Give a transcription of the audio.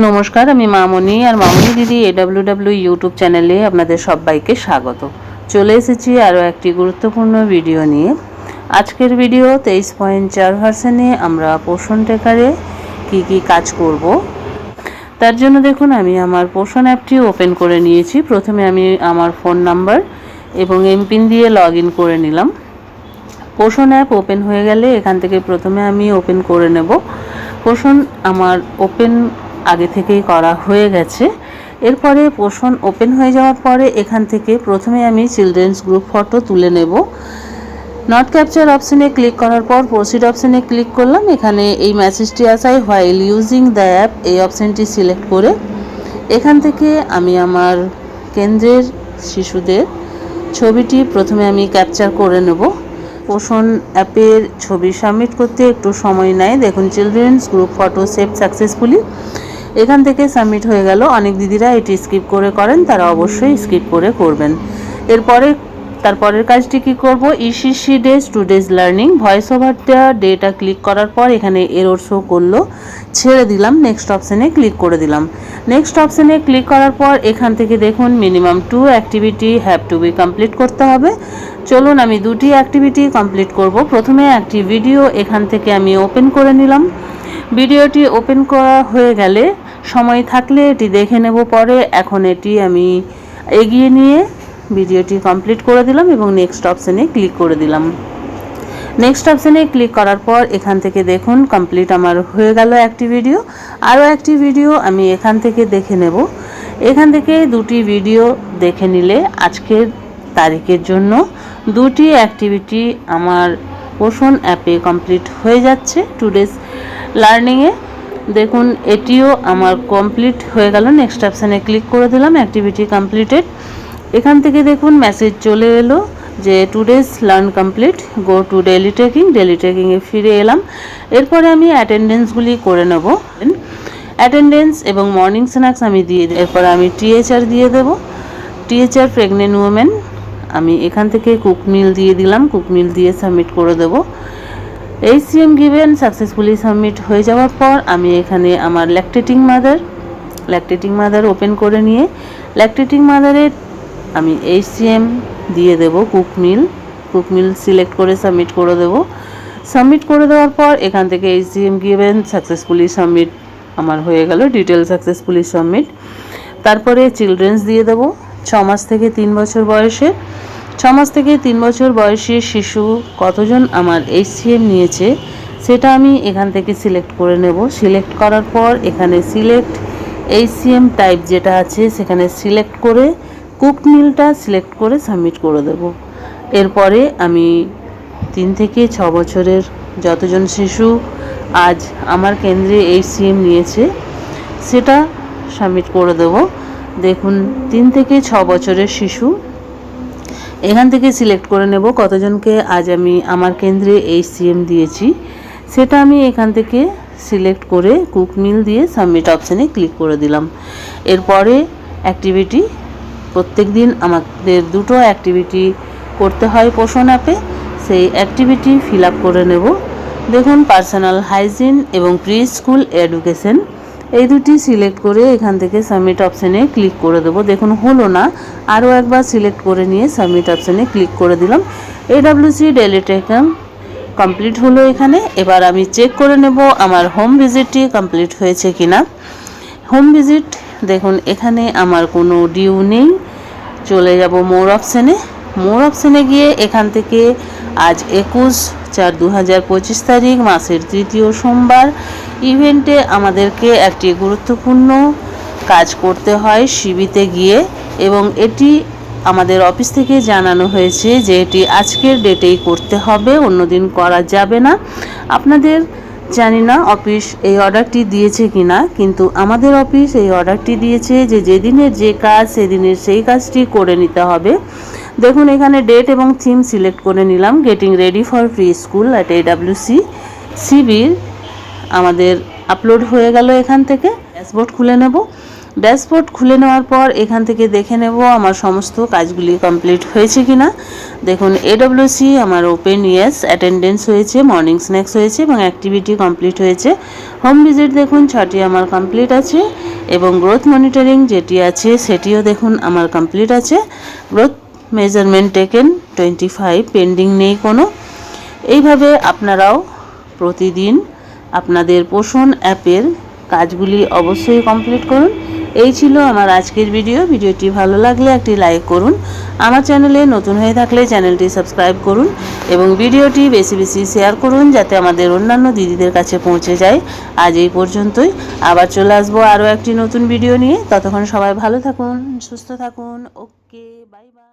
নমস্কার, আমি মামনি আর মামনি দিদি এডাব্লিউ ডাব্লিউ ইউটিউব চ্যানেলে আপনাদের সবাইকে স্বাগত। চলে এসেছি আরও একটি গুরুত্বপূর্ণ ভিডিও নিয়ে। আজকের ভিডিও তেইশ পয়েন্ট চার ভার্সনে আমরা পোষণ টেকারে কি কি কাজ করব। তার জন্য দেখুন, আমি আমার পোষণ অ্যাপটি ওপেন করে নিয়েছি। প্রথমে আমি আমার ফোন নাম্বার এবং এমপিন দিয়ে লগ ইন করে নিলাম। পোষণ অ্যাপ ওপেন হয়ে গেলে এখান থেকে প্রথমে আমি ওপেন করে নেব। পোষণ আমার ওপেন আগে থেকেই করা হয়ে গেছে। এরপরে পোষণ ওপেন হয়ে যাওয়ার পরে এখান থেকে প্রথমে আমি চিলড্রেন্স গ্রুপ ফটো তুলে নেব। নট ক্যাপচার অপশানে ক্লিক করার পর প্রসিড অপশানে ক্লিক করলাম। এখানে এই মেসেজটি আসায় হোয়াইল ইউজিং দ্য অ্যাপ এই অপশানটি সিলেক্ট করে এখান থেকে আমি আমার কেন্দ্রের শিশুদের ছবিটি প্রথমে আমি ক্যাপচার করে নেব। পোষণ অ্যাপের ছবি সাবমিট করতে একটু সময় নেয়। দেখুন children's group photo save successfully এখান থেকে সাবমিট হয়ে গেল। অনেক দিদিরা এটি স্কিপ করে করেন, তারা অবশ্যই স্কিপ করে করবেন। এরপরে, তারপরের কাজটি কি করব? ECC days to days learning voice ওভারটা data click করার পর এখানে এরর শো করল। ছেড়ে দিলাম নেক্সট অপশানে ক্লিক করে দিলাম। নেক্সট অপশানে ক্লিক করার পর এখান থেকে দেখুন minimum two activity have to be complete করতে হবে। চলুন আমি দুটি অ্যাক্টিভিটি কমপ্লিট করব। প্রথমে একটি ভিডিও এখান থেকে আমি ওপেন করে নিলাম। ভিডিওটি ওপেন করা হয়ে গেলে সময় থাকলে এটি দেখে নেব পরে। এখন এটি আমি এগিয়ে নিয়ে ভিডিওটি কমপ্লিট করে দিলাম এবং নেক্সট অপশানে ক্লিক করে দিলাম। নেক্সট অপশানে ক্লিক করার পর এখান থেকে দেখুন, কমপ্লিট আমার হয়ে গেল একটি ভিডিও। আরও একটি ভিডিও আমি এখান থেকে দেখে নেব। এখান থেকে দুটি ভিডিও দেখে নিলে আজকের তারিখের জন্য দুটি অ্যাক্টিভিটি আমার পোষণ অ্যাপে কমপ্লিট হয়ে যাচ্ছে। টুডেস লার্নিংয়ে দেখুন, এটিও আমার কমপ্লিট হয়ে গেল। নেক্সট অপশানে ক্লিক করে দিলাম অ্যাক্টিভিটি কমপ্লিটেড এখান থেকে দেখুন মেসেজ চলে এলো যে today's learn complete go to daily taking daily টেকিংয়ে ফিরে এলাম। এরপরে আমি অ্যাটেন্ডেন্সগুলি করে নেব। অ্যাটেন্ডেন্স এবং মর্নিং স্ন্যাক্স আমি দিয়ে এরপরে আমি টিএচআর দিয়ে দেব। টিএচআর প্রেগনেন্ট উমেন আমি এখান থেকে কুক মিল দিয়ে দিলাম। কুক মিল দিয়ে সাবমিট করে দেবো। এই সিএম গিভেন সাকসেসফুলি সাবমিট হয়ে যাওয়ার পর আমি এখানে আমার lactating mother lactating mother open করে নিয়ে ল্যাকটেটিং মাদারে আমি এই সিএম দিয়ে দেব cook meal cook meal select করে সাবমিট করে দেব। সাবমিট করে দেওয়ার পর এখান থেকে এই সিএম গিভেন সাকসেসফুলি সাবমিট আমার হয়ে গেল ডিটেল সাকসেসফুলি সাবমিট তারপরে চিলড্রেন্স দিয়ে দেবো, ছ মাস থেকে তিন বছর বয়সে ছ মাস থেকে তিন বছর বয়সী শিশু কতজন আমার এইচসিএম নিয়েছে, সেটা আমি এখান থেকে সিলেক্ট করে নেব। সিলেক্ট করার পর এখানে সিলেক্ট এইচসিএম টাইপ যেটা আছে, সেখানে সিলেক্ট করে কুক মিলটা সিলেক্ট করে সাবমিট করে দেব। এরপরে আমি তিন থেকে ছ বছরের যতজন শিশু আজ আমার কেন্দ্রে এইচসিএম নিয়েছে, সেটা সাবমিট করে দেব। দেখুন, তিন থেকে ছ বছরের শিশু এখান থেকে সিলেক্ট করে নেব কতজনকে আজ আমি আমার কেন্দ্রে এই সিএম দিয়েছি। সেটা আমি এখান থেকে সিলেক্ট করে কুক মিল দিয়ে সাবমিট অপশানে ক্লিক করে দিলাম। এরপরে অ্যাক্টিভিটি প্রত্যেক দিন আমাদের দুটো অ্যাক্টিভিটি করতে হয় পোষণ অ্যাপে সেই অ্যাক্টিভিটি ফিল করে নেব। দেখুন পার্সোনাল হাইজিন এবং প্রি স্কুল এডুকেশন এই দুটি সিলেক্ট করে এখান থেকে সাবমিট অপশানে ক্লিক করে দেবো। দেখুন, হলো না। আরও একবার সিলেক্ট করে নিয়ে সাবমিট অপশানে ক্লিক করে দিলাম। এডাব্লিউসি ডেলি টেকাম কমপ্লিট হলো এখানে। এবার আমি চেক করে নেব আমার হোম ভিজিটটি কমপ্লিট হয়েছে কিনা। হোম ভিজিট দেখুন, এখানে আমার কোনো ডিউ নেই। চলে যাব মোর অপশানে মোর অপশানে গিয়ে এখান থেকে আজ একুশ চার দু হাজার পঁচিশ তারিখ, মাসের তৃতীয় সোমবার। ইভেন্টে আমাদেরকে একটি গুরুত্বপূর্ণ কাজ করতে হয় শিবিতে গিয়ে এবং এটি আমাদের অফিস থেকে জানানো হয়েছে যে এটি আজকের ডেটেই করতে হবে, অন্যদিন করা যাবে না। আপনাদের জানি না অফিস এই অর্ডারটি দিয়েছে কি না কিন্তু আমাদের অফিস এই অর্ডারটি দিয়েছে যে যেদিনের যে কাজ, সেদিনের সেই কাজটি করে নিতে হবে। দেখুন, এখানে ডেট এবং থিম সিলেক্ট করে নিলাম getting ready for preschool at AWC সিবির আমাদের আপলোড হয়ে গেল এখান থেকে। ড্যাশবোর্ড খুলে নেব। ড্যাশবোর্ড খুলে নেওয়ার পর এখান থেকে দেখে নেব আমার সমস্ত কাজগুলি কমপ্লিট হয়েছে কিনা। দেখুন এডব্লিউসি আমার ওপেন ইয়েস অ্যাটেন্ডেন্স হয়েছে মর্নিং স্ন্যাক্স হয়েছে এবং অ্যাক্টিভিটি কমপ্লিট হয়েছে। হোম ভিজিট দেখুন, ছটি আমার কমপ্লিট আছে এবং গ্রোথ মনিটরিং যেটি আছে সেটিও দেখুন, আমার কমপ্লিট আছে। Growth measurement taken twenty five pending নেই কোনো। এইভাবে আপনারাও প্রতিদিন আপনাদের পোষণ অ্যাপের কাজগুলি অবশ্যই কমপ্লিট করুন। এই ছিল আমার আজকের ভিডিও ভিডিওটি ভালো লাগলে একটি লাইক করুন। আমার চ্যানেলে নতুন হয়ে থাকলে চ্যানেলটি সাবস্ক্রাইব করুন এবং ভিডিওটি বেশি বেশি শেয়ার করুন যাতে আমাদের অন্যান্য দিদিদের কাছে পৌঁছে যায়। আজ এই পর্যন্তই। আবার চলে আসব আরও একটি নতুন ভিডিও নিয়ে। ততক্ষণ সবাই ভালো থাকুন, সুস্থ থাকুন। Okay bye bye